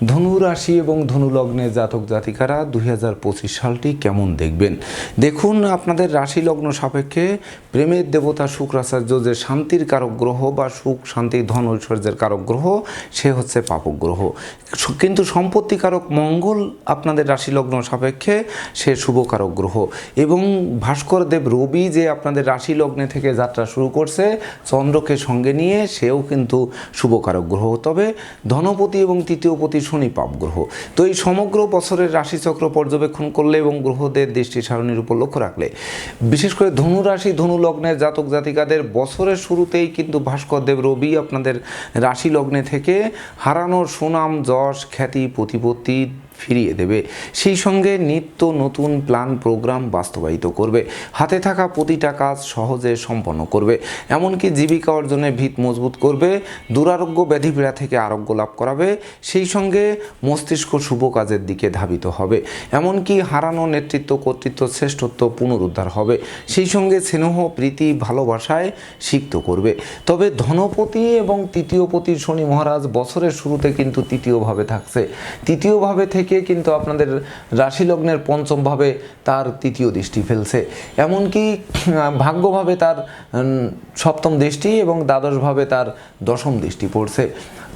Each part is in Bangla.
ধনু রাশি এবং ধনু লগ্নের জাতক জাতিকারা দুই হাজার পঁচিশ সালটি কেমন দেখবেন? দেখুন, আপনাদের রাশি লগ্ন সাপেক্ষে প্রেমের দেবতা শুক্রাচার্য যে শান্তির কারক গ্রহ বা সুখ, শান্তি, ধন, ঐশ্বর্যের কারক গ্রহ, সে হচ্ছে পাপক গ্রহ। কিন্তু সম্পত্তি কারক মঙ্গল আপনাদের রাশি লগ্ন সাপেক্ষে সে শুভকারক গ্রহ। এবং ভাস্কর দেব রবি যে আপনাদের রাশি লগ্নে থেকে যাত্রা শুরু করছে, চন্দ্রকে সঙ্গে নিয়ে সেও কিন্তু শুভকারক গ্রহ। তবে ধনপতি এবং তৃতীয়পতি শনি পাপ গ্রহ। তো এই সমগ্র বছরের রাশিচক্র পর্যবেক্ষণ করলে এবং গ্রহদের দৃষ্টি সারণীর উপর লক্ষ্য রাখলে, বিশেষ করে ধনু রাশি, ধনু লগ্নের জাতক জাতিকাদের বছরের শুরুতেই কিন্তু ভাস্কর দেব রবি আপনাদের রাশি লগ্নে থেকে হারানোর সুনাম, যশ, খ্যাতি, প্রতিপত্তি ফিরিয়ে দেবে। সেই সঙ্গে নিত্য নতুন প্ল্যান প্রোগ্রাম বাস্তবায়িত করবে। হাতে থাকা প্রতিটা কাজ সহজে সম্পন্ন করবে। এমনকি জীবিকা অর্জনে ভিত মজবুত করবে। দুরারোগ্য ব্যাধিপীড়া থেকে আরোগ্য লাভ করাবে। সেই সঙ্গে মস্তিষ্ক শুভ কাজের দিকে ধাবিত হবে। এমনকি হারানো নেতৃত্ব, কর্তৃত্ব, শ্রেষ্ঠত্ব পুনরুদ্ধার হবে। সেই সঙ্গে স্নেহ, প্রীতি, ভালোবাসায় সিক্ত করবে। তবে ধনপতি এবং তৃতীয়পতি শনি মহারাজ বছরের শুরুতে কিন্তু তৃতীয়ভাবে থাকছে। তৃতীয়ভাবে থেকে কিন্তু আপনাদের রাশি লগ্নের পঞ্চমভাবে তার তৃতীয় দৃষ্টি ফেলছে। এমনকি ভাগ্যভাবে তার সপ্তম দৃষ্টি এবং দ্বাদশভাবে তার দশম দৃষ্টি পড়ছে।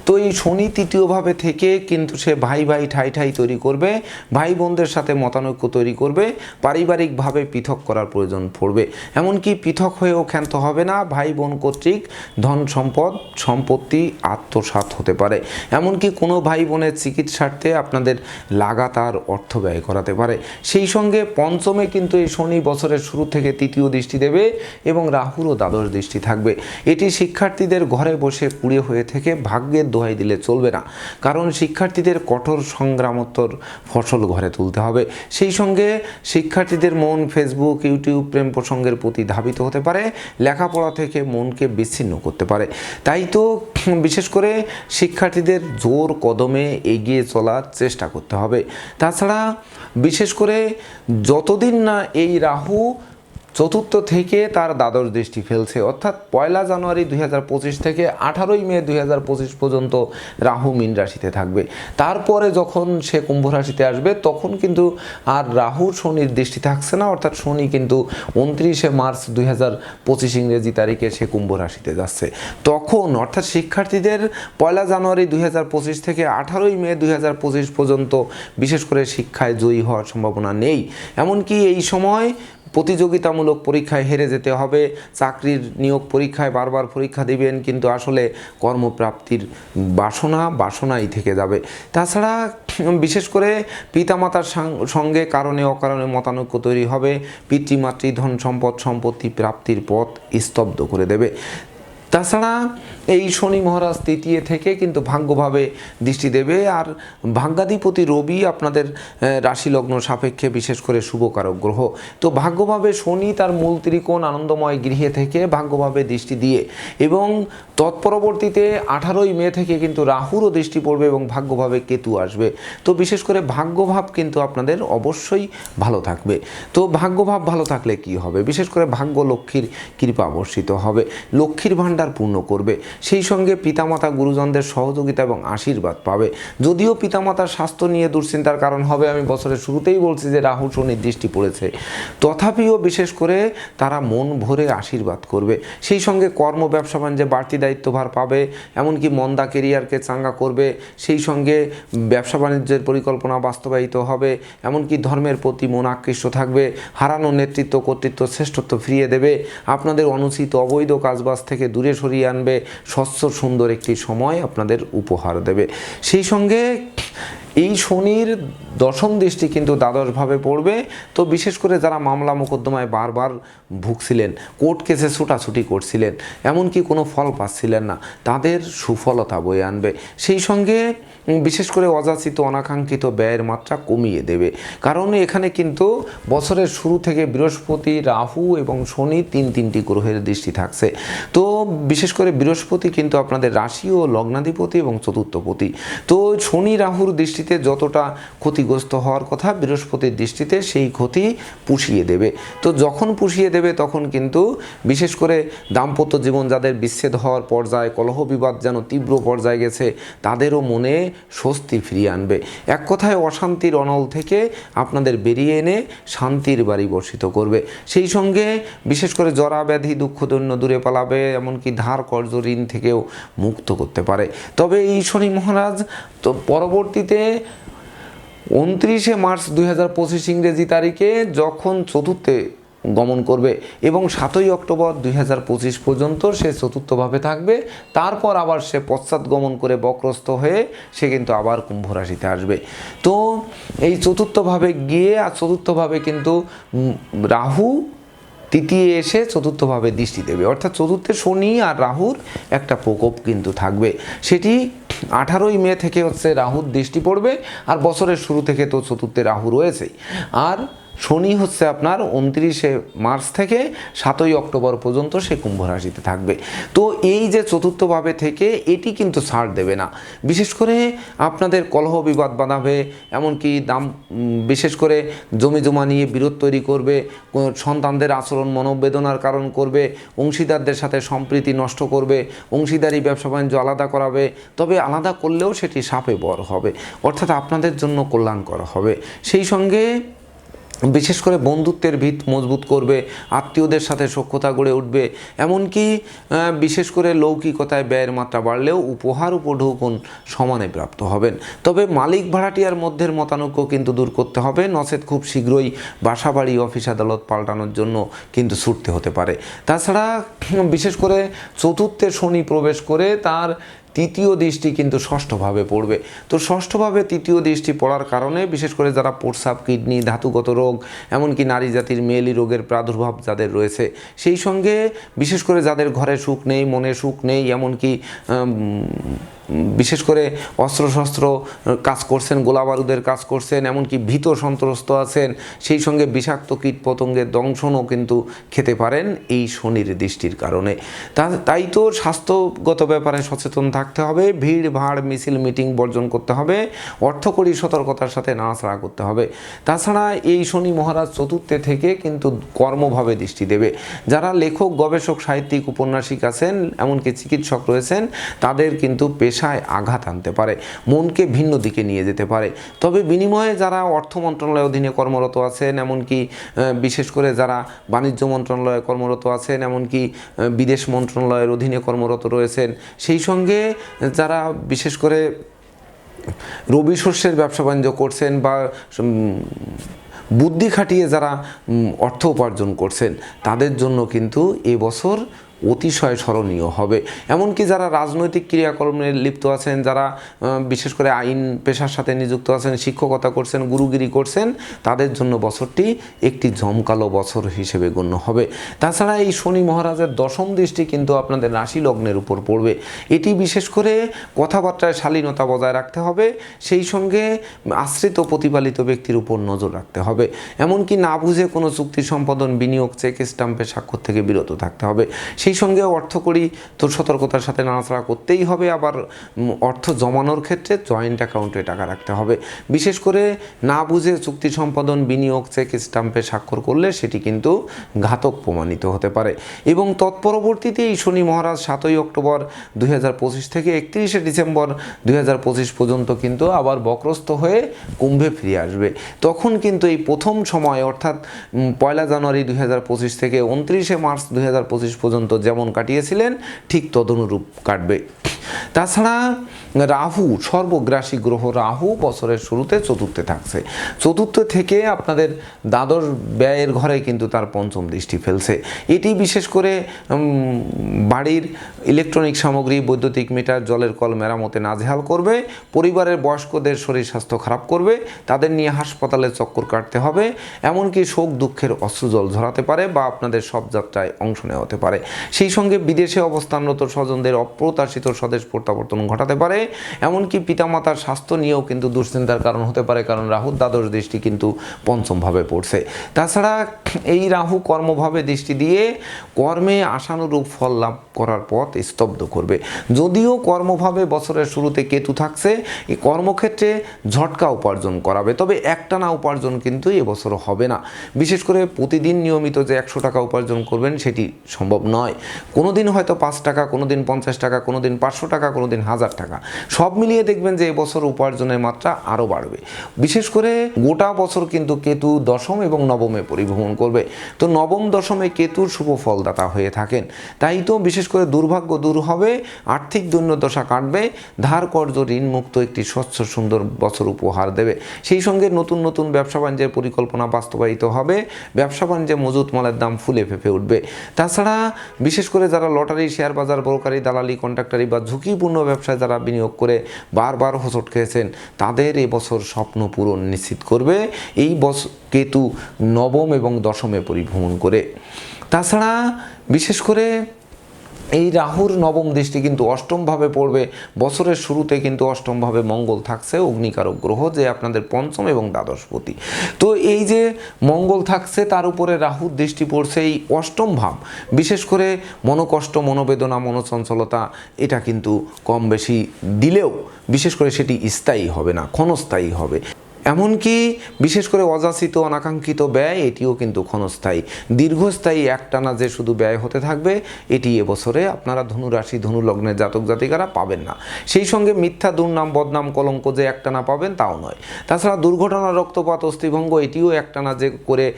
তো এই শনি তৃতীয়ভাবে থেকে কিন্তু সে ভাই ভাই ঠাই ঠাই তৈরি করবে, ভাই বোনদের সাথে মতানৈক্য তৈরি করবে, পারিবারিকভাবে পৃথক করার প্রয়োজন পড়বে। এমনকি পৃথক হয়েও ক্ষান্ত হবে না, ভাই বোন কর্তৃক ধন সম্পদ, সম্পত্তি, আত্মসাৎ হতে পারে। এমনকি কোনো ভাই বোনের চিকিৎসার্থে আপনাদের লাগাতার অর্থ ব্যয় করাতে পারে। সেই সঙ্গে পঞ্চমে কিন্তু এই শনি বছরের শুরু থেকে তৃতীয় দৃষ্টি দেবে এবং রাহুরও দ্বাদশ দৃষ্টি থাকবে। এটি শিক্ষার্থীদের ঘরে বসে কুড়ে হয়ে থেকে ভাগ্যের দোহাই দিলে চলবে না। কারণ শিক্ষার্থীদের কঠোর সংগ্রামোত্তর ফসল ঘরে তুলতে হবে। সেই সঙ্গে শিক্ষার্থীদের মন ফেসবুক ইউটিউব প্রেম প্রসঙ্গের প্রতি ধাবিত হতে পারে, লেখাপড়া থেকে মনকে বিচ্ছিন্ন করতে পারে। তাই তো বিশেষ করে শিক্ষার্থীদের জোর কদমে এগিয়ে চলার চেষ্টা করতে হবে। তাছাড়া বিশেষ করে যতদিন না এই রাহু চতুর্থ থেকে তার দ্বাদশ দৃষ্টি ফেলছে। অর্থাৎ পয়লা জানুয়ারি দুই হাজার পঁচিশ থেকে আঠারোই মে দুই হাজার পঁচিশ পর্যন্ত রাহু মীন রাশিতে থাকবে। তারপরে যখন সে কুম্ভ রাশিতে আসবে, তখন কিন্তু আর রাহু শনির দৃষ্টি থাকছে না। অর্থাৎ শনি কিন্তু উনত্রিশে মার্চ দুই হাজার পঁচিশ ইংরেজি তারিখে সে কুম্ভ রাশিতে যাচ্ছে। তখন অর্থাৎ শিক্ষার্থীদের পয়লা জানুয়ারি দুই হাজার পঁচিশ থেকে আঠারোই মে দুই হাজার পঁচিশ পর্যন্ত বিশেষ করে শিক্ষায় জয়ী হওয়ার সম্ভাবনা নেই। এমনকি এই সময় প্রতিযোগিতামূলক পরীক্ষায় হেরে যেতে হবে। চাকরির নিয়োগ পরীক্ষায় বারবার পরীক্ষা দিবেন, কিন্তু আসলে কর্মপ্রাপ্তির বাসনা বাসনাই থেকে যাবে। তাছাড়া বিশেষ করে পিতামাতার সঙ্গে কারণে অকারণে মতানৈক্য তৈরি হবে। পিতৃমাতৃ ধন সম্পদ, সম্পত্তি প্রাপ্তির পথ স্তব্ধ করে দেবে। তাছাড়া এই শনি মহারাজ তৃতীয় থেকে কিন্তু ভাগ্যভাবে দৃষ্টি দেবে। আর ভাগ্যাধিপতি রবি আপনাদের রাশি লগ্ন সাপেক্ষে বিশেষ করে শুভকারক গ্রহ। তো ভাগ্যভাবে শনি তার মূল ত্রিকোণ আনন্দময় গৃহে থেকে ভাগ্যভাবে দৃষ্টি দিয়ে এবং তৎপরবর্তীতে আঠারোই মে থেকে কিন্তু রাহুরও দৃষ্টি পড়বে এবং ভাগ্যভাবে কেতু আসবে। তো বিশেষ করে ভাগ্যভাব কিন্তু আপনাদের অবশ্যই ভালো থাকবে। তো ভাগ্যভাব ভালো থাকলে কি হবে? বিশেষ করে ভাগ্য লক্ষ্মীর কৃপা বর্ষিত হবে। লক্ষ্মীর ভাণ্ডার পূর্ণ করবে। সেই সঙ্গে পিতামাতা গুরুজনদের সহযোগিতা এবং আশীর্বাদ পাবে। যদিও পিতামাতার স্বাস্থ্য নিয়ে দুশ্চিন্তার কারণ হবে, আমি বছরের শুরুতেই বলছি যে রাহু শনির দৃষ্টি পড়েছে। তথাপিও বিশেষ করে তারা মন ভরে আশীর্বাদ করবে। সেই সঙ্গে কর্ম, ব্যবসা বাণিজ্যে বাড়তি দায়িত্বভার পাবে, এমনকি মন্দা কেরিয়ারকে চাঙ্গা করবে। সেই সঙ্গে ব্যবসা বাণিজ্যের পরিকল্পনা বাস্তবায়িত হবে, এমনকি ধর্মের প্রতি মন আকৃষ্ট থাকবে। হারানো নেতৃত্ব, কর্তৃত্ব শ্রেষ্ঠত্ব ফিরিয়ে দেবে। আপনাদের অনুচিত অবৈধ কাজবাজ থেকে দূরে সরিয়ে আনবে। স্বচ্ছ, সুন্দর একটি সময় আপনাদের উপহার দেবে। সেই সঙ্গে এই শনির দশম দৃষ্টি কিন্তু দ্বাদশভাবে পড়বে। তো বিশেষ করে যারা মামলা মোকদ্দমায় বারবার ভুগছিলেন, কোর্ট কেসে ছুটাছুটি করছিলেন, এমনকি কোনো ফল পাচ্ছিলেন না, তাদের সুফলতা বয়ে আনবে। সেই সঙ্গে বিশেষ করে অযাচিত, অনাকাঙ্ক্ষিত ব্যয়ের মাত্রা কমিয়ে দেবে। কারণ এখানে কিন্তু বছরের শুরু থেকে বৃহস্পতি, রাহু এবং শনি তিন তিনটি গ্রহের দৃষ্টি থাকছে। তো বিশেষ করে বৃহস্পতি কিন্তু আপনাদের রাশি ও লগ্নাধিপতি এবং চতুর্থপতি। তো শনি রাহুর দৃষ্টিতে যতটা ক্ষতিগ্রস্ত হওয়ার কথা বৃহস্পতির দৃষ্টিতে সেই ক্ষতি পুষিয়ে দেবে। তো যখন পুষিয়ে দেবে তখন কিন্তু বিশেষ করে দাম্পত্য জীবন যাদের বিচ্ছেদ হওয়ার পর্যায়ে, কলহ বিবাদ যেন তীব্র পর্যায়ে গেছে, তাদেরও মনে স্বস্তি ফিরিয়ে আনবে। এক কথায় অশান্তির অনল থেকে আপনাদের বেরিয়ে এনে শান্তির বাড়ি বর্ষিত করবে। সেই সঙ্গে বিশেষ করে জরা ব্যাধি দুঃখদৈন্য দূরে পালাবে, এমনকি ধার, কর্জ, ঋণ থেকেও মুক্ত করতে পারে। তবে এই শনি মহারাজ তো পরবর্তীতে উনত্রিশে মার্চ দুই হাজার পঁচিশ ইংরেজি তারিখে যখন চতুর্থে গমন করবে এবং সাতই অক্টোবর দুই হাজার পঁচিশ পর্যন্ত সে চতুর্থভাবে থাকবে। তারপর আবার সে পশ্চাৎ গমন করে বক্রস্ত হয়ে সে কিন্তু আবার কুম্ভ রাশিতে আসবে। তো এই চতুর্থভাবে গিয়ে আর চতুর্থভাবে কিন্তু রাহু তৃতীয় এসে চতুর্থভাবে দৃষ্টি দেবে। অর্থাৎ চতুর্থে শনি আর রাহুর একটা প্রকোপ কিন্তু থাকবে। সেটি আঠারোই মে থেকে হচ্ছে রাহুর দৃষ্টি পড়বে আর বছরের শুরু থেকে তো চতুর্থে রাহু রয়েছেই। আর শনি হচ্ছে আপনার উনত্রিশে মার্চ থেকে সাতই অক্টোবর পর্যন্ত সে কুম্ভ রাশিতে থাকবে। তো এই যে চতুর্থভাবে থেকে এটি কিন্তু ছাড় দেবে না। বিশেষ করে আপনাদের কলহ বিবাদ বাঁধাবে, এমনকি দাম বিশেষ করে জমি জমা নিয়ে বিরোধ তৈরি করবে সন্তানদের আচরণ মনোবেদনার কারণ করবে, অংশীদারদের সাথে সম্প্রীতি নষ্ট করবে, অংশীদারি ব্যবসা বাণিজ্য আলাদা করাবে, তবে আলাদা করলেও সেটি সাপে বর হবে। অর্থাৎ আপনাদের জন্য কল্যাণকর হবে। সেই সঙ্গে বিশেষ করে বন্ধুত্বের ভিত মজবুত করবে, আত্মীয়দের সাথে সখ্যতা গড়ে উঠবে, এমনকি বিশেষ করে লৌকিকতায় ব্যয়ের মাত্রা বাড়লেও উপহার উপঢৌকন সমানে প্রাপ্ত হবেন। তবে মালিক ভাড়াটিয়ার মধ্যের মতানৈক্য কিন্তু দূর করতে হবে। নচেত খুব শীঘ্রই বাসা বাড়ি অফিস আদালত পাল্টানোর জন্য কিন্তু ছুটতে হতে পারে। তাছাড়া, বিশেষ করে চতুর্থে শনি প্রবেশ করে তার তৃতীয় দৃষ্টি কিন্তু ষষ্ঠভাবে পড়বে। তো ষষ্ঠভাবে তৃতীয় দৃষ্টি পড়ার কারণে, বিশেষ করে যারা প্রস্রাব, কিডনি, ধাতুগত রোগ, এমনকি নারী জাতির মেয়েলি রোগের প্রাদুর্ভাব যাদের রয়েছে, সেই সঙ্গে বিশেষ করে যাদের ঘরে সুখ নেই, মনে সুখ নেই, এমনকি বিশেষ করে অস্ত্রশস্ত্র কাজ করছেন গোলা বারুদের কাজ করছেন, এমনকি ভীত সন্ত্রস্ত আছেন, সেই সঙ্গে বিষাক্ত কীট পতঙ্গের দংশনও কিন্তু খেতে পারেন এই শনির দৃষ্টির কারণে। তাই তো স্বাস্থ্যগত ব্যাপারে সচেতন থাকতে হবে, ভিড়, ভাড়, মিছিল, মিটিং বর্জন করতে হবে অর্থকরী সতর্কতার সাথে নাড়াচাড়া করতে হবে। তাছাড়া এই শনি মহারাজ চতুর্থে থেকে কিন্তু কর্মভাবে দৃষ্টি দেবে। যারা লেখক, গবেষক, সাহিত্যিক, উপন্যাসিক আছেন, এমনকি চিকিৎসক রয়েছেন, তাদের কিন্তু পেশায় আঘাত আনতে পারে, মনকে ভিন্ন দিকে নিয়ে যেতে পারে। তবে বিনিময়ে যারা অর্থ মন্ত্রণালয়ের অধীনে কর্মরত আছেন, এমনকি বিশেষ করে যারা বাণিজ্য মন্ত্রণালয়ে কর্মরত আছেন, এমনকি বিদেশ মন্ত্রণালয়ের অধীনে কর্মরত রয়েছেন, সেই সঙ্গে যারা বিশেষ করে রবি শস্যের ব্যবসা বাণিজ্য করছেন বা বুদ্ধি খাটিয়ে যারা অর্থ উপার্জন করছেন, তাদের জন্য কিন্তু এবছর অতিশয় স্মরণীয় হবে। এমনকি যারা রাজনৈতিক ক্রিয়াকর্মে লিপ্ত আছেন, যারা বিশেষ করে আইন পেশার সাথে নিযুক্ত আছেন, শিক্ষকতা করছেন, গুরুগিরি করছেন, তাদের জন্য বছরটি একটি জমকালো বছর হিসেবে গণ্য হবে। তাছাড়া এই শনি মহারাজের দশম দৃষ্টি কিন্তু আপনাদের রাশি লগ্নের উপর পড়বে। এটি বিশেষ করে কথাবার্তায় শালীনতা বজায় রাখতে হবে, সেই সঙ্গে আশ্রিত প্রতিপালিত ব্যক্তির উপর নজর রাখতে হবে। এমনকি না বুঝে কোনো চুক্তি সম্পাদন, বিনিয়োগ, চেক স্টাম্পে স্বাক্ষর থেকে বিরত থাকতে হবে। সেই সঙ্গে অর্থ করি তো সতর্কতার সাথে নাড়াচাড়া করতেই হবে। আবার অর্থ জমানোর ক্ষেত্রে জয়েন্ট অ্যাকাউন্টে টাকা রাখতে হবে। বিশেষ করে না বুঝে চুক্তি সম্পাদন, বিনিয়োগ, চেক, স্টাম্পে স্বাক্ষর করলে সেটি কিন্তু ঘাতক প্রমাণিত হতে পারে। এবং তৎপরবর্তীতে এই শনি মহারাজ সাতই অক্টোবর দুই হাজার পঁচিশ থেকে একত্রিশে ডিসেম্বর দুই হাজার পঁচিশ পর্যন্ত কিন্তু আবার বক্রস্থ হয়ে কুম্ভে ফিরে আসবে। তখন কিন্তু এই প্রথম সময়, অর্থাৎ পয়লা জানুয়ারি দুই হাজার পঁচিশ থেকে উনত্রিশে মার্চ দুই হাজার পঁচিশ পর্যন্ত যেমন কাটিয়েছিলেন ঠিক তদনুরূপ কাটবে। তাছাড়া রাহু, সর্বগ্রাসী গ্রহ রাহু বছরের শুরুতে চতুর্থে থাকছে। চতুর্থ থেকে আপনাদের দ্বাদশ ব্যয়ের ঘরে কিন্তু তার পঞ্চম দৃষ্টি ফেলছে। এটি বিশেষ করে বাড়ির ইলেকট্রনিক সামগ্রী, বৈদ্যুতিক মিটার, জলের কল মেরামতে নাজেহাল করবে, পরিবারের বয়স্কদের শরীর স্বাস্থ্য খারাপ করবে, তাদের নিয়ে হাসপাতালে চক্কর কাটতে হবে, এমনকি শোক দুঃখের অশ্রুজল ঝরাতে পারে বা আপনাদের সব যাত্রায় অংশ নেওয়া হতে পারে। সেই সঙ্গে বিদেশে অবস্থানরত স্বজনদের অপ্রত্যাশিত স্বদেশ স্বদেশ প্রত্যাবর্তন ঘটাতে পারে এমনকি পিতামাতার স্বাস্থ্য নিয়েও কিন্তু দুশ্চিন্তার কারণ হতে পারে, কারণ রাহুর দ্বাদশ দৃষ্টি কিন্তু পঞ্চমভাবে পড়ছে। তাছাড়া এই রাহু কর্মভাবে দৃষ্টি দিয়ে কর্মে আশানুরূপ ফল লাভ করার পথ স্তব্ধ করবে। যদিও কর্মভাবে বছরের শুরুতে কেতু থাকছে এই কর্মক্ষেত্রে ঝটকা উপার্জন করাবে, তবে একটানা উপার্জন কিন্তু এবছর হবে না। বিশেষ করে প্রতিদিন নিয়মিত যে একশো টাকা উপার্জন করবেন সেটি সম্ভব নয়। কোনো দিন হয়তো পাঁচ টাকা কোনো দিন পঞ্চাশ টাকা কোনো দিন পাঁচশো টাকা কোনো দিন হাজার টাকা। সব মিলিয়ে দেখবেন যে এবছর উপার্জনের মাত্রা আরও বাড়বে। বিশেষ করে গোটা বছর কিন্তু কেতু দশম এবং নবমে পরিভ্রমণ করবে। তো নবম, দশমে কেতুর শুভ ফলদাতা হয়ে থাকেন। তাই তো বিশেষ করে দুর্ভাগ্য দূর হবে, আর্থিক দৈন্যদশা কাটবে, ধার কর্য ঋণ মুক্ত একটি স্বচ্ছ সুন্দর বছর উপহার দেবে। সেই সঙ্গে নতুন নতুন ব্যবসা বাণিজ্যের পরিকল্পনা বাস্তবায়িত হবে, ব্যবসা বাণিজ্যে মজুত মালের দাম ফুলে ফেঁপে উঠবে। তাছাড়া বিশেষ করে যারা লটারি শেয়ার বাজার ব্রোকারি, দালালি, কন্ট্রাক্টারি বা ঝুঁকিপূর্ণ ব্যবসায় যারা বিনিয়োগ করে বারবার হোঁচট খেয়েছেন, তাদের এবছর স্বপ্ন পূরণ নিশ্চিত করবে। এই বস কেতু নবম এবং দশমে পরিভ্রমণ করে। তাছাড়া বিশেষ করে এই রাহুর নবম দৃষ্টি কিন্তু অষ্টমভাবে পড়বে। বছরের শুরুতে কিন্তু অষ্টমভাবে মঙ্গল থাকছে অগ্নিকারক গ্রহ, যে আপনাদের পঞ্চম এবং দ্বাদশপতি তো এই যে মঙ্গল থাকছে, তার উপরে রাহুর দৃষ্টি পড়ছে এই অষ্টম ভাব। বিশেষ করে মনোকষ্ট, মনোবেদনা, মনোচঞ্চলতা, এটা কিন্তু কম বেশি দিলেও বিশেষ করে সেটি স্থায়ী হবে না, ক্ষণস্থায়ী হবে। এমনকি বিশেষ করে অযাচিত, অনাকাঙ্ক্ষিত ব্যয়, এটিও কিন্তু ক্ষণস্থায়ী। দীর্ঘস্থায়ী একটানা যে শুধু ব্যয় হতে থাকবে, এটি এবছরে আপনারা ধনুরাশি ধনু লগ্নের জাতক জাতিকারা পাবেন না। সেই সঙ্গে মিথ্যা, দুর্নাম, বদনাম, কলঙ্ক যে একটানা পাবেন, তাও নয়। তাছাড়া দুর্ঘটনা, রক্তপাত, অস্থিভঙ্গ, এটিও একটানা যে করে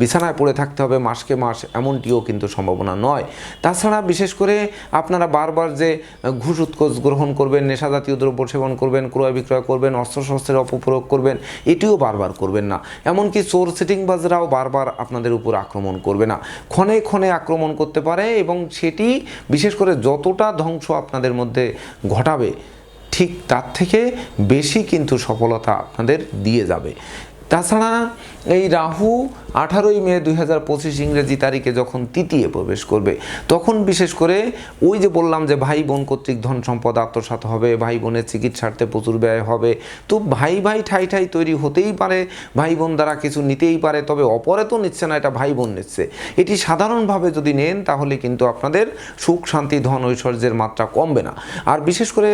বিছানায় পড়ে থাকতে হবে মাসকে মাস, এমনটিও কিন্তু সম্ভাবনা নয়। তাছাড়া বিশেষ করে আপনারা বারবার যে ঘুষ উৎকোচ গ্রহণ করবেন, নেশাজাতীয় দ্রব্য সেবন করবেন, ক্রয় বিক্রয় করবেন, অস্ত্রশস্ত্রের অপপ্রয়োগ করবেন এটিও বারবার করবেন না। এমনকি চোর সিটিংবাজরাও বারবার আপনাদের উপর আক্রমণ করবে না। ক্ষণে ক্ষণে আক্রমণ করতে পারে এবং সেটি বিশেষ করে যতটা ধ্বংস আপনাদের মধ্যে ঘটাবে, ঠিক তার থেকে বেশি কিন্তু সফলতা আপনাদের দিয়ে যাবে। তাছাড়া এই রাহু আঠারোই মে দুই হাজার পঁচিশ ইংরেজি তারিখে যখন তৃতীয় প্রবেশ করবে, তখন বিশেষ করে ওই যে বললাম যে ভাই বোন কর্তৃক ধন সম্পদ আত্মসাৎ হবে, ভাই বোনের চিকিৎসার্থে প্রচুর ব্যয় হবে, তো ভাই ভাই ঠাই ঠাই তৈরি হতেই পারে, ভাই বোন দ্বারা কিছু নিতেই পারে, তবে অপরে তো নিচ্ছে না, এটা ভাই বোন নিচ্ছে। এটি সাধারণভাবে যদি নেন, তাহলে কিন্তু আপনাদের সুখ, শান্তি, ধন ঐশ্বর্যের মাত্রা কমবে না। আর বিশেষ করে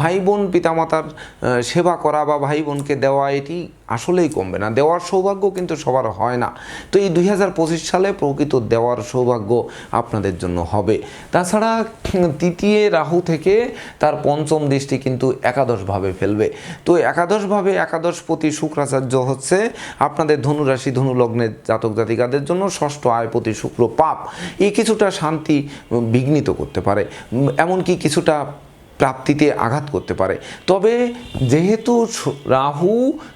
ভাই বোন পিতামাতার সেবা করা বা ভাই বোনকে দেওয়া, এটি আসলেই কমবে না। দেওয়ার সৌভাগ্য কিন্তু সবার হয় না। তো এই দুই হাজার পঁচিশ সালে প্রকৃত দেওয়ার সৌভাগ্য আপনাদের জন্য হবে। তাছাড়া তৃতীয় রাহু থেকে তার পঞ্চম দৃষ্টি কিন্তু একাদশভাবে ফেলবে। তো একাদশভাবে একাদশপতি শুক্রাচার্য হচ্ছে আপনাদের ধনুরাশি ধনু লগ্নের জাতক জাতিকাদের জন্য ষষ্ঠ আয়পতি শুক্র পাপ। এই কিছুটা শান্তি বিঘ্নিত করতে পারে। এমনকি কিছুটা প্রাপ্তিতে আঘাত করতে পারে। তবে যেহেতু রাহু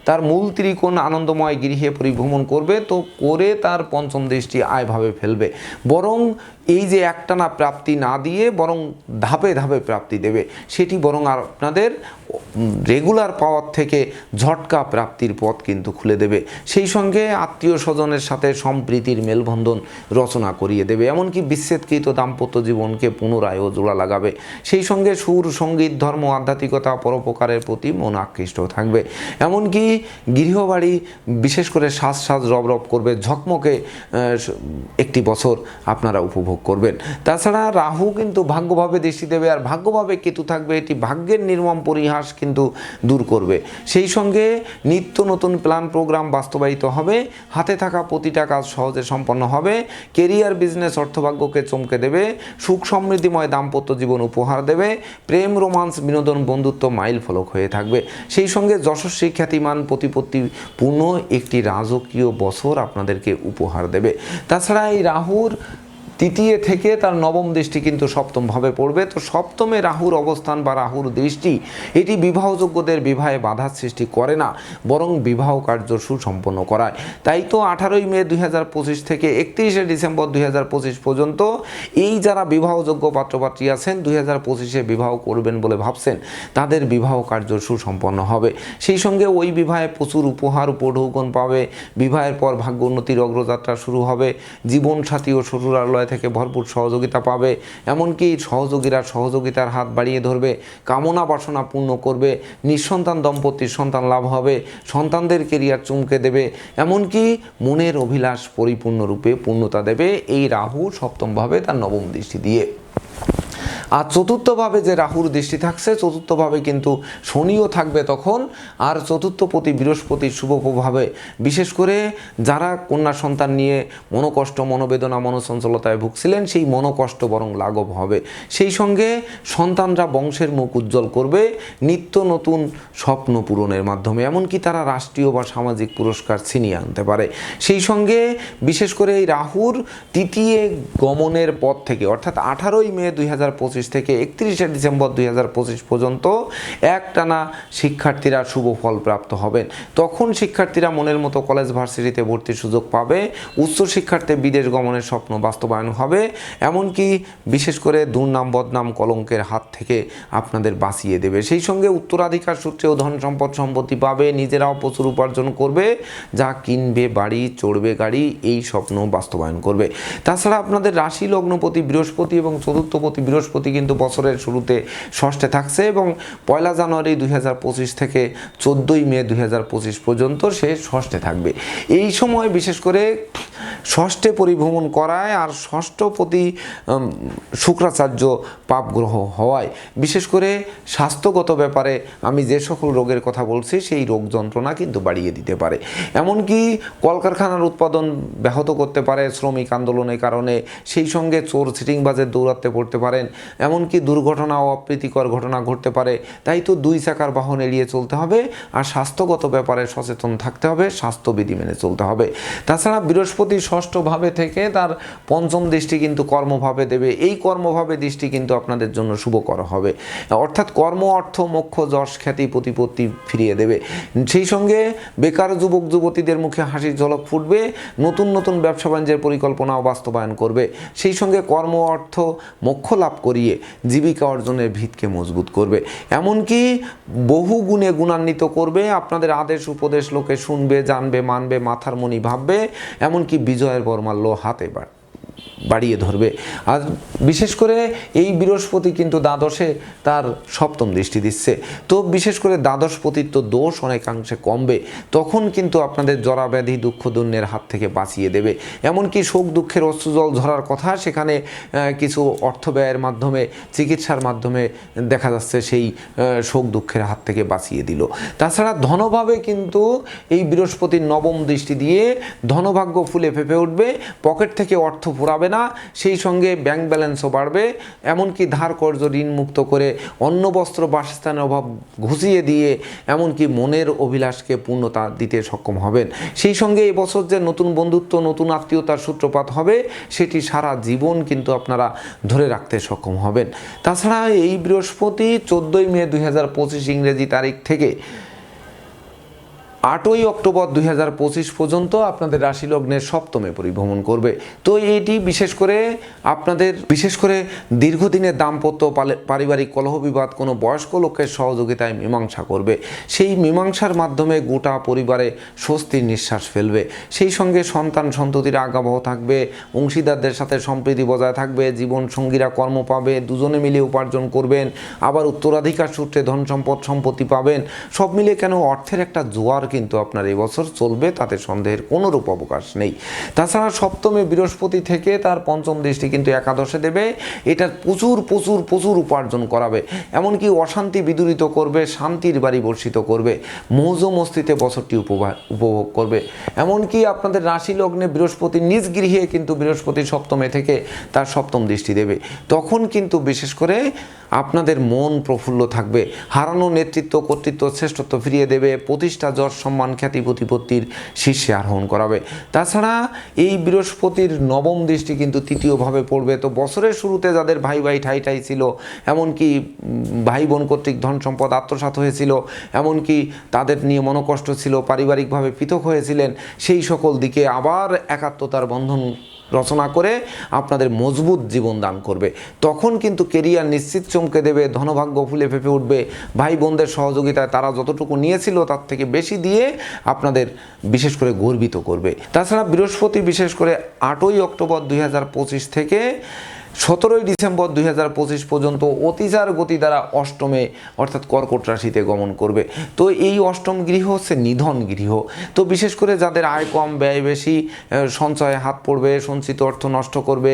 তার মূল ত্রিকোণ আনন্দময় গৃহে পরিভ্রমণ করবে, তো করে তার পঞ্চম দৃষ্টি আয়ভাবে ফেলবে। বরং এই যে একটানা প্রাপ্তি না দিয়ে বরং ধাপে ধাপে প্রাপ্তি দেবে, সেটি বরং আর আপনাদের রেগুলার পাওয়ার থেকে ঝটকা প্রাপ্তির পথ কিন্তু খুলে দেবে। সেই সঙ্গে আত্মীয় স্বজনের সাথে সম্প্রীতির মেলবন্ধন রচনা করিয়ে দেবে। এমনকি বিচ্ছেদকৃত দাম্পত্য জীবনকে পুনরায়ও জোড়া লাগাবে। সেই সঙ্গে সুর, সংগীত, ধর্ম, আধ্যাত্মিকতা পরোপকারের প্রতি মন আকৃষ্ট থাকবে। এমনকি গৃহবাড়ি বিশেষ করে শ্বাস শ্বাস রব রব করবে। ঝকমকে একটি বছর আপনারা উপভোগ করবেন। তাছাড়া রাহু কিন্তু ভাগ্যভাবে দৃষ্টি দেবে আর ভাগ্যভাবে কেতু থাকবে, এটি ভাগ্যের নির্মম পরিহাস কিন্তু দূর করবে। সেই সঙ্গে নিত্য নতুন প্ল্যান প্রোগ্রাম বাস্তবায়িত হবে, হাতে থাকা প্রতিটা কাজ সহজে সম্পন্ন হবে কেরিয়ার বিজনেস অর্থভাগ্যকে চমকে দেবে, সুখ সমৃদ্ধিময় দাম্পত্য জীবন উপহার দেবে, প্রেম রোমান্স বিনোদন, বন্ধুত্ব মাইল ফলক হয়ে থাকবে। সেই সঙ্গে যশস্বী খ্যাতিমান প্রতিপত্তিপূর্ণ একটি রাজকীয় বছর আপনাদেরকে উপহার দেবে। তাছাড়া এই রাহুর তৃতীয় থেকে তার নবম দৃষ্টি কিন্তু সপ্তমভাবে পড়বে। তো সপ্তমে রাহুর অবস্থান বা রাহুর দৃষ্টি, এটি বিবাহযোগ্যদের বিবাহে বাধা সৃষ্টি করে না, বরং বিবাহ কার্য সুসম্পন্ন করায়। তাই তো আঠারোই মে দুই হাজার পঁচিশ থেকে একত্রিশে ডিসেম্বর দুই হাজার পঁচিশ পর্যন্ত এই যারা বিবাহযোগ্য পাত্রপাত্রী আছেন, দুই হাজার পঁচিশে বিবাহ করবেন বলে ভাবছেন, তাদের বিবাহ কার্য সুসম্পন্ন হবে। সেই সঙ্গে ওই বিবাহে প্রচুর উপহার, উপঢৌকন পাবে। বিবাহের পর ভাগ্য উন্নতির অগ্রযাত্রা শুরু হবে। জীবনসাথী ও শ্বশুরালয় থেকে ভরপুর সহযোগিতা পাবে। এমনকি সহযোগীরা সহযোগিতার হাত বাড়িয়ে ধরবে, কামনা বাসনা পূর্ণ করবে, নিঃসন্তান দম্পতির সন্তান লাভ হবে, সন্তানদের কেরিয়ার চুমকে দেবে। এমনকি মনের অভিলাষ পরিপূর্ণরূপে পূর্ণতা দেবে এই রাহু সপ্তমভাবে তার নবম দৃষ্টি দিয়ে। আর চতুর্থভাবে যে রাহুর দৃষ্টি থাকছে, চতুর্থভাবে কিন্তু শনিও থাকবে তখন। আর চতুর্থপতি বৃহস্পতির শুভ প্রভাবে, বিশেষ করে যারা কন্যা সন্তান নিয়ে মনোকষ্ট, মনোবেদনা মনোচঞ্চলতায় ভুগছিলেন, সেই মনোকষ্ট বরং লাঘব হবে। সেই সঙ্গে সন্তানরা বংশের মুখ উজ্জ্বল করবে, নিত্য নতুন স্বপ্ন পূরণের মাধ্যমে, এমনকি তারা রাষ্ট্রীয় বা সামাজিক পুরস্কার ছিনিয়ে আনতে পারে। সেই সঙ্গে বিশেষ করে এই রাহুর তৃতীয় গমনের পথ থেকে, অর্থাৎ আঠারোই মে দুই হাজার পঁচিশ থেকে একত্রিশে ডিসেম্বর দুই হাজার পঁচিশ পর্যন্ত একটানা শিক্ষার্থীরা শুভ ফল প্রাপ্ত হবেন। তখন শিক্ষার্থীরা মনের মতো কলেজ ভার্সিটিতে ভর্তির সুযোগ পাবে। উচ্চ শিক্ষার্থে বিদেশ গমনের স্বপ্ন বাস্তবায়ন হবে। এমনকি বিশেষ করে দুর্নাম, বদনাম কলঙ্কের হাত থেকে আপনাদের বাঁচিয়ে দেবে। সেই সঙ্গে উত্তরাধিকার সূত্রেও ধন সম্পদ সম্পত্তি পাবে, নিজেরাও প্রচুর উপার্জন করবে। যা কিনবে, বাড়ি, চড়বে গাড়ি, এই স্বপ্ন বাস্তবায়ন করবে। তাছাড়া আপনাদের রাশি, লগ্নপতি, বৃহস্পতি এবং চতুর্থপতি, বৃহস্পতি কিন্তু বছরের শুরুতে ষষ্ঠে থাকছে এবং পয়লা জানুয়ারি দুই হাজার পঁচিশ থেকে চোদ্দোই মে দুই হাজার পঁচিশ পর্যন্ত সে ষষ্ঠে থাকবে। এই সময় বিশেষ করে ষষ্ঠে পরিভ্রমণ করায় আর ষষ্ঠপতি উম, শুক্রাচার্য পাপ গ্রহ হওয়ায়। বিশেষ করে স্বাস্থ্যগত ব্যাপারে আমি যে সকল রোগের কথা বলছি সেই রোগ যন্ত্রণা কিন্তু বাড়িয়ে দিতে পারে। এমনকি কলকারখানার উৎপাদন ব্যাহত করতে পারে শ্রমিক আন্দোলনের কারণে। সেই সঙ্গে চোর সিটিংবাজের দৌরাত্মে পড়তে পারেন। এমনকি দুর্ঘটনা ও অপ্রীতিকর ঘটনা ঘটতে পারে। তাই তো দুই চাকার বাহন এড়িয়ে চলতে হবে আর স্বাস্থ্যগত ব্যাপারে সচেতন থাকতে হবে, স্বাস্থ্যবিধি মেনে চলতে হবে। তাছাড়া বৃহস্পতি ষষ্ঠভাবে থেকে তার পঞ্চম দৃষ্টি কিন্তু কর্মভাবে দেবে। এই কর্মভাবে দৃষ্টি কিন্তু আপনাদের জন্য শুভকর হবে। অর্থাৎ কর্ম, অর্থ, মোক্ষ, যশ, খ্যাতি, প্রতিপত্তি ফিরিয়ে দেবে। সেই সঙ্গে বেকার যুবক, যুবতীদের মুখে হাসির ঝলক ফুটবে, নতুন নতুন ব্যবসা বাণিজ্যের পরিকল্পনাও বাস্তবায়ন করবে। সেই সঙ্গে কর্ম, অর্থ, মোক্ষ লাভ করিয়ে জীবিকা অর্জনের ভিতকে মজবুত করবে। এমনকি বহু গুণে গুণান্বিত করবে, আপনাদের আদেশ উপদেশ লোকে শুনবে, জানবে, মানবে, মাথার মনি ভাববে, এমনকি বিজয়ের বর্মাল্য হাতে বাড় বাড়িয়ে ধরবে। আর বিশেষ করে এই বৃহস্পতি কিন্তু দ্বাদশে তার সপ্তম দৃষ্টি দিচ্ছে। তো বিশেষ করে দ্বাদশপতির তো দোষ অনেকাংশে কমবে। তখন কিন্তু আপনাদের জরা ব্যাধি দুঃখ দৈন্যের হাত থেকে বাঁচিয়ে দেবে। এমনকি শোক দুঃখের অশ্রুজল ঝরার কথা সেখানে কিছু অর্থ ব্যয়ের মাধ্যমে, চিকিৎসার মাধ্যমে দেখা যাচ্ছে সেই শোক দুঃখের হাত থেকে বাঁচিয়ে দিল। তাছাড়া ধনভাবে কিন্তু এই বৃহস্পতির নবম দৃষ্টি দিয়ে ধনভাগ্য ফুলে ফেপে উঠবে। পকেট থেকে অর্থ ফুরাবে না, সেই সঙ্গে ব্যাংক ব্যালেন্সও বাড়বে। এমনকি ধার কর্য ঋণ মুক্ত করে অন্ন বস্ত্র বাসস্থানের অভাব ঘুষিয়ে দিয়ে এমনকি মনের অভিলাষকে পূর্ণতা দিতে সক্ষম হবেন। সেই সঙ্গে এবছর যে নতুন বন্ধুত্ব, নতুন আত্মীয়তার সূত্রপাত হবে, সেটি সারা জীবন কিন্তু আপনারা ধরে রাখতে সক্ষম হবেন। তাছাড়া এই বৃহস্পতি চোদ্দোই মে দুই হাজার পঁচিশ ইংরেজি তারিখ থেকে আটই অক্টোবর দুই হাজার পঁচিশ পর্যন্ত আপনাদের রাশি লগ্নের সপ্তমে পরিভ্রমণ করবে। তো এটি বিশেষ করে আপনাদের, বিশেষ করে দীর্ঘদিনের দাম্পত্য পারিবারিক কলহ বিবাদ কোনো বয়স্ক লোকের সহযোগিতায় মীমাংসা করবে। সেই মীমাংসার মাধ্যমে গোটা পরিবারে স্বস্তির নিঃশ্বাস ফেলবে। সেই সঙ্গে সন্তান সন্ততির আগাবহ থাকবে, অংশীদারদের সাথে সম্প্রীতি বজায় থাকবে, জীবন সঙ্গীরা কর্ম পাবে, দুজনে মিলে উপার্জন করবেন, আবার উত্তরাধিকার সূত্রে ধন সম্পদ, সম্পত্তি পাবেন। সব মিলে কেন অর্থের একটা জোয়ার কিন্তু আপনার এই বছর চলবে, তাতে সন্দেহের কোনো রূপ অবকাশ নেই। তাছাড়া সপ্তমে বৃহস্পতি থেকে তার পঞ্চম দৃষ্টি কিন্তু একাদশে দেবে। এটা প্রচুর প্রচুর প্রচুর উপার্জন করাবে। এমনকি অশান্তি বিদূরিত করবে, শান্তির বাড়ি বর্ষিত করবে, মৌজ মস্তিতে বছরটি উপভা- উপভোগ করবে। এমনকি আপনাদের রাশি লগ্নে বৃহস্পতি নিজ গৃহে কিন্তু বৃহস্পতি সপ্তমে থেকে তার সপ্তম দৃষ্টি দেবে। তখন কিন্তু বিশেষ করে আপনাদের মন প্রফুল্ল থাকবে। হারানো নেতৃত্ব, কর্তৃত্ব, শ্রেষ্ঠত্ব ফিরিয়ে দেবে, প্রতিষ্ঠা যশ সম্মান খ্যাতি প্রতিপত্তির শীর্ষে আরোহণ করাবে। তাছাড়া এই বৃহস্পতির নবম দৃষ্টি কিন্তু তৃতীয়ভাবে পড়বে। তো বছরের শুরুতে যাদের ভাই ভাই ঠাই ঠাই ছিল, এমনকি ভাই বোন কর্তৃক ধন সম্পদ আত্মসাত হয়েছিল, এমনকি তাদের নিয়ে মনোকষ্ট ছিল, পারিবারিকভাবে পৃথক হয়েছিলেন, সেই সকল দিকে আবার একাত্মতার বন্ধন রচনা করে আপনাদের মজবুত জীবন দান করবে। তখন কিন্তু কেরিয়ার নিশ্চিত চমকে দেবে, ধনভাগ্য ফুলে ফেপে উঠবে। ভাই বোনদের সহযোগিতায় তারা যতটুকু নিয়েছিল তার থেকে বেশি দিয়ে আপনাদের বিশেষ করে গর্বিত করবে। তাছাড়া বৃহস্পতি বিশেষ করে আটই অক্টোবর দু হাজার পঁচিশ থেকে সতেরোই ডিসেম্বর দুই হাজার পঁচিশ পর্যন্ত অতিচার গতি দ্বারা অষ্টমে, অর্থাৎ কর্কট রাশিতে গমন করবে। তো এই অষ্টম গৃহ হচ্ছে নিধন গৃহ। তো বিশেষ করে যাদের আয় কম, ব্যয় বেশি সঞ্চয়ে হাত পড়বে, সঞ্চিত অর্থ নষ্ট করবে,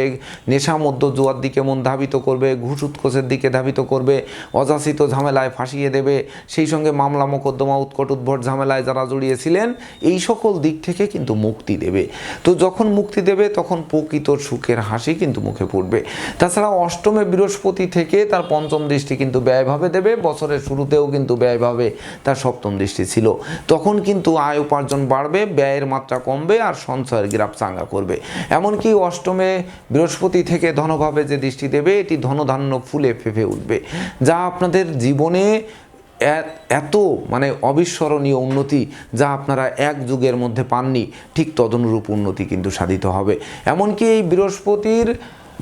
নেশা মধ্য জুয়ার দিকে মন ধাবিত করবে, ঘুষ উৎকোচের দিকে ধাবিত করবে, অযাচিত ঝামেলায় ফাঁসিয়ে দেবে, সেই সঙ্গে মামলা মোকদ্দমা, উৎকট উদ্ভট ঝামেলায় যারা জড়িয়েছিলেন, এই সকল দিক থেকে কিন্তু মুক্তি দেবে। তো যখন মুক্তি দেবে, তখন প্রকৃত সুখের হাসি কিন্তু মুখে পড়বে। তাছাড়া অষ্টমে বৃহস্পতি থেকে তার পঞ্চম দৃষ্টি কিন্তু ব্যয়ভাবে দেবে। বছরের শুরুতেও কিন্তু ব্যয়ভাবে তার সপ্তম দৃষ্টি ছিল। তখন কিন্তু আয় উপার্জন বাড়বে, ব্যয়ের মাত্রা কমবে আর সঞ্চয়ের গ্রাফ চাঙ্গা করবে। এমনকি অষ্টমে বৃহস্পতি থেকে ধনভাবে যে দৃষ্টি দেবে, এটি ধনধান্য ফুলে ফেঁপে উঠবে। যা আপনাদের জীবনে এত মানে অবিস্মরণীয় উন্নতি যা আপনারা এক যুগের মধ্যে পাননি, ঠিক তদনুরূপ উন্নতি কিন্তু সাধিত হবে। এমনকি এই বৃহস্পতির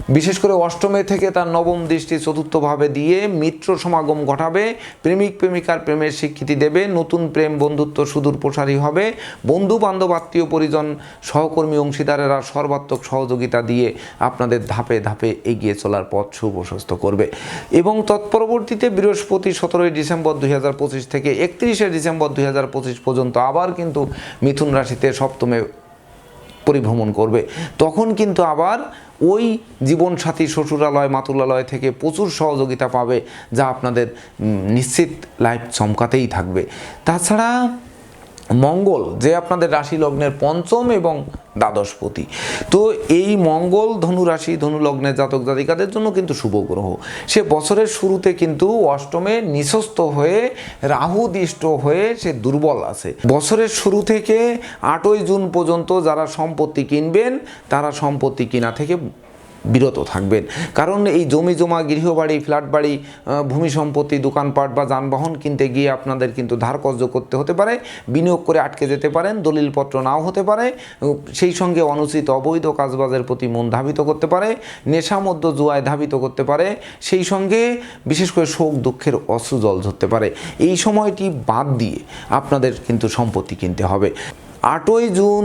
বিশেষ করে অষ্টমে থেকে তার নবম দৃষ্টি চতুর্থভাবে দিয়ে মিত্র সমাগম ঘটাবে। প্রেমিক, প্রেমিকার প্রেমের স্বীকৃতি দেবে। নতুন প্রেম, বন্ধুত্ব সুদূর প্রসারী হবে। বন্ধু, বান্ধব, আত্মীয়, পরিজন, সহকর্মী, অংশীদারেরা সর্বাত্মক সহযোগিতা দিয়ে আপনাদের ধাপে ধাপে এগিয়ে চলার পথ সুপ্রশস্ত করবে। এবং তৎপরবর্তীতে বৃহস্পতি সতেরোই ডিসেম্বর দুই হাজার পঁচিশ থেকে একত্রিশে ডিসেম্বর দুই হাজার পঁচিশ পর্যন্ত আবার কিন্তু মিথুন রাশিতে সপ্তমে পরিভ্রমণ করবে। তখন কিন্তু আবার ওই জীবনসাথী শ্বশুরালয়, মাতুলালয় থেকে প্রচুর সহযোগিতা পাবে, যা আপনাদের নিশ্চিত লাইফ চমকাতেই থাকবে। তাছাড়া মঙ্গল যে আপনাদের রাশি লগ্নের পঞ্চম এবং দ্বাদশপতি। তো এই মঙ্গল, ধনু রাশি, ধনু লগ্নের জাতক জাতিকাদের জন্য কিন্তু শুভ গ্রহ। সে বছরের শুরুতে কিন্তু অষ্টমে নিঃস্ত হয়ে রাহু দিষ্ট হয়ে সে দুর্বল আছে। বছরের শুরু থেকে আটই জুন পর্যন্ত যারা সম্পত্তি কিনবেন, তারা সম্পত্তি কিনা থেকে বিরত থাকবেন। কারণ এই জমি জমা, গৃহবাড়ি ফ্ল্যাট বাড়ি ভূমি সম্পত্তি, দোকানপাট বা যানবাহন কিনতে গিয়ে আপনাদের কিন্তু ধার কর্য করতে হতে পারে, বিনিয়োগ করে আটকে যেতে পারেন, দলিলপত্র নাও হতে পারে সেই সঙ্গে অনুচিত অবৈধ কাজবাজের প্রতি মন ধাবিত করতে পারে নেশা মধ্য জুয়ায় ধাবিত করতে পারে, সেই সঙ্গে বিশেষ করে শোক দুঃখের অশ্রু জল ধরতে পারে। এই সময়টি বাদ দিয়ে আপনাদের কিন্তু সম্পত্তি কিনতে হবে। আটই জুন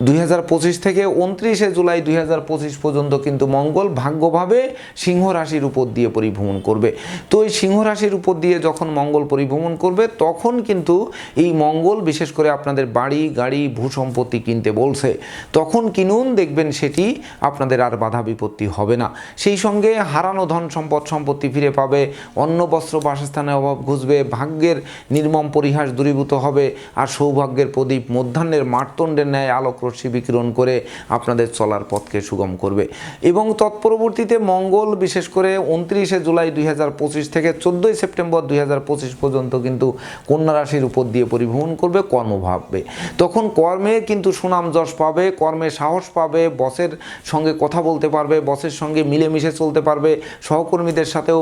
দুই হাজার পঁচিশ থেকে উনত্রিশে জুলাই দুই হাজার পঁচিশ পর্যন্ত কিন্তু মঙ্গল ভাগ্যভাবে সিংহ রাশির উপর দিয়ে পরিভ্রমণ করবে। তো এই সিংহ রাশির উপর দিয়ে যখন মঙ্গল পরিভ্রমণ করবে, তখন কিন্তু এই মঙ্গল বিশেষ করে আপনাদের বাড়ি, গাড়ি, ভূসম্পত্তি কিনতে বলছে। তখন কিনুন, দেখবেন সেটি আপনাদের আর বাধা বিপত্তি হবে না। সেই সঙ্গে হারানো ধন সম্পদ সম্পত্তি ফিরে পাবে, অন্ন, বস্ত্র, বাসস্থানের অভাব ঘুষবে, ভাগ্যের নির্মম পরিহাস দূরীভূত হবে, আর সৌভাগ্যের প্রদীপ মধ্যাহ্নের মারতণ্ডের ন্যায় আলোক রশ্মি বিকিরণ করে আপনাদের চলার পথকে সুগম করবে। এবং তৎপরবর্তীতে মঙ্গল, বিশেষ করে উনত্রিশে জুলাই দুই হাজার পঁচিশ থেকে চোদ্দোই সেপ্টেম্বর দুই হাজার পঁচিশ পর্যন্ত কিন্তু কন্যা রাশির উপর দিয়ে পরিভ্রমণ করবে, কর্ম ভাববে। তখন কর্মে কিন্তু সুনাম যশ পাবে, কর্মে সাহস পাবে, বসের সঙ্গে কথা বলতে পারবে, বসের সঙ্গে মিলেমিশে চলতে পারবে, সহকর্মীদের সাথেও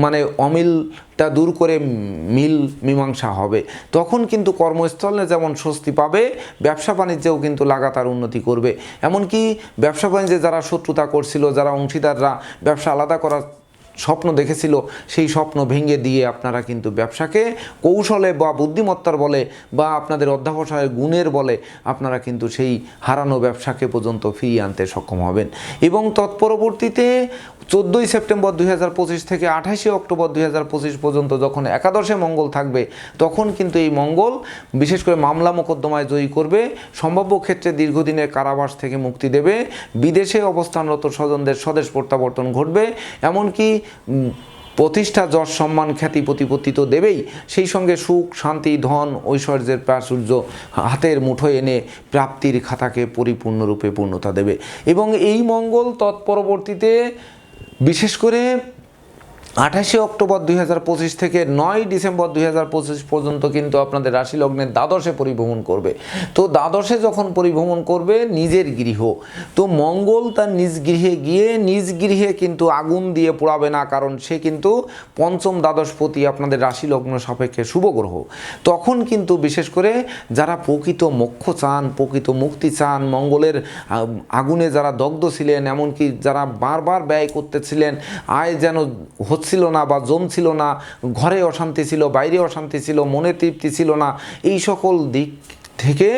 মানে অমিলটা দূর করে মিল মীমাংসা হবে। তখন কিন্তু কর্মস্থলে যেমন স্বস্তি পাবে, ব্যবসা বাণিজ্যেও কিন্তু লাগাতার উন্নতি করবে। এমনকি ব্যবসা বাণিজ্যে যারা শত্রুতা করছিল, যারা অংশীদাররা ব্যবসা আলাদা করার স্বপ্ন দেখেছিল, সেই স্বপ্ন ভেঙে দিয়ে আপনারা কিন্তু ব্যবসাকে কৌশলে বা বুদ্ধিমত্তার বলে বা আপনাদের অধ্যাবসায়ের গুণের বলে আপনারা কিন্তু সেই হারানো ব্যবসাকে পর্যন্ত ফিরিয়ে আনতে সক্ষম হবেন। এবং তৎপরবর্তীতে চোদ্দোই সেপ্টেম্বর দুই হাজার পঁচিশ থেকে আঠাশে অক্টোবর দুই হাজার পঁচিশ পর্যন্ত যখন একাদশে মঙ্গল থাকবে, তখন কিন্তু এই মঙ্গল, বিশেষ করে মামলা মোকদ্দমায় জয়ী করবে, সম্ভাব্য ক্ষেত্রে দীর্ঘদিনের কারাবাস থেকে মুক্তি দেবে, বিদেশে অবস্থানরত স্বজনদের স্বদেশ প্রত্যাবর্তন ঘটবে, এমনকি প্রতিষ্ঠা যশ সম্মান খ্যাতি প্রতিপত্তি তো দেবেই, সেই সঙ্গে সুখ, শান্তি, ধন, ঐশ্বর্যের প্রাচুর্য হাতের মুঠোয় এনে প্রাপ্তির খাতাকে পরিপূর্ণরূপে পূর্ণতা দেবে। এবং এই মঙ্গল তৎপরবর্তীতে বিশেষ করে আঠাশে অক্টোবর দুই হাজার পঁচিশ থেকে নয় ডিসেম্বর দুই হাজার পঁচিশ পর্যন্ত কিন্তু আপনাদের রাশি লগ্নের দ্বাদশে পরিভ্রমণ করবে। তো দ্বাদশে যখন পরিভ্রমণ করবে, নিজের গৃহ। তো মঙ্গল তার নিজ গৃহে গিয়ে নিজ গৃহে কিন্তু আগুন দিয়ে পোড়াবে না, কারণ সে কিন্তু পঞ্চম দ্বাদশপতি আপনাদের রাশি লগ্ন সাপেক্ষে শুভ গ্রহ। তখন কিন্তু বিশেষ করে যারা প্রকৃত মোক্ষ চান, প্রকৃত মুক্তি চান, মঙ্গলের আগুনে যারা দগ্ধ ছিলেন, এমনকি যারা বারবার ব্যয় করতেছিলেন আয় যেন হচ্ছিল না বা জমছিল না, ঘরে অশান্তি ছিল, বাইরে অশান্তি ছিল, মনে তৃপ্তি ছিল না, এই সকল দিক থেকে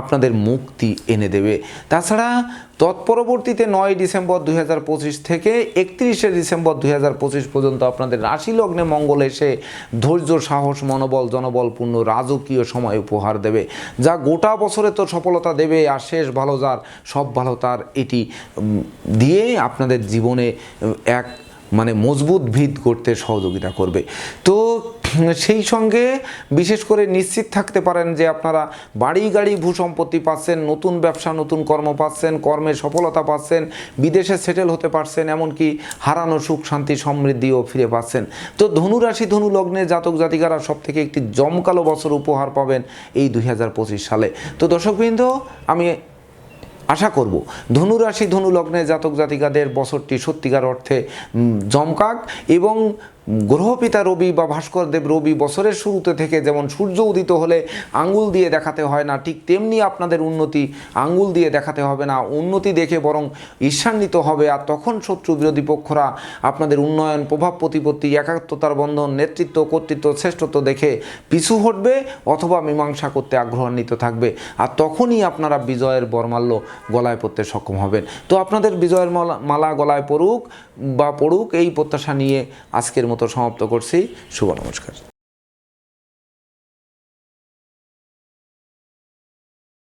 আপনাদের মুক্তি এনে দেবে। তাছাড়া তৎপরবর্তীতে নয় ডিসেম্বর দুই হাজার পঁচিশ থেকে একত্রিশে ডিসেম্বর দুই হাজার পঁচিশ পর্যন্ত আপনাদের রাশি লগ্নে মঙ্গল এসে ধৈর্য, সাহস, মনোবল, জনবলপূর্ণ, রাজকীয় সময় উপহার দেবে। যা গোটা বছরে তো সফলতা দেবে, আর শেষ ভালো যার, সব ভালো তার এটি দিয়ে আপনাদের জীবনে এক মানে মজবুত ভিত করতে সহযোগিতা করবে। তো সেই সঙ্গে বিশেষ করে নিশ্চিত থাকতে পারেন যে আপনারা বাড়ি গাড়ি ভূসম্পত্তি পাচ্ছেন, নতুন ব্যবসা, নতুন কর্ম পাচ্ছেন কর্মে সফলতা পাচ্ছেন, বিদেশে সেটেল হতে পারছেন, এমনকি হারানো সুখ, শান্তি, সমৃদ্ধিও ফিরে পাচ্ছেন। তো ধনুরাশি, ধনু লগ্নে জাতক জাতিকারা সব থেকে একটি জমকালো বছর উপহার পাবেন এই দুই হাজার পঁচিশ সালে। তো দর্শকবৃন্দ, আমি আশা করব। ধনুরাশি ধনু লগ্নে জাতক জাতিকাদের বছরটি সত্যিকার অর্থে জমকাক এবং গ্রহপিতা রবি বা ভাস্কর দেব রবি বছরের শুরুতে থেকে যেমন সূর্য উদিত হলে আঙ্গুল দিয়ে দেখাতে হয় না, ঠিক তেমনি আপনাদের উন্নতি আঙ্গুল দিয়ে দেখাতে হবে না, উন্নতি দেখে বরং ঈর্ষান্বিত হবে। আর তখন শত্রু বিরোধী পক্ষরা আপনাদের উন্নয়ন, প্রভাব প্রতিপত্তি, একাত্মতার বন্ধন, নেতৃত্ব, কর্তৃত্ব, শ্রেষ্ঠত্ব দেখে পিছু হটবে অথবা মীমাংসা করতে আগ্রহান্বিত থাকবে। আর তখনই আপনারা বিজয়ের বরমাল্য গলায় পড়তে সক্ষম হবেন। তো আপনাদের বিজয়ের মালা গলায় পড়ুক বা পড়ুক, এই প্রত্যাশা নিয়ে আজকের মতো সমাপ্ত করছি। শুভ নমস্কার।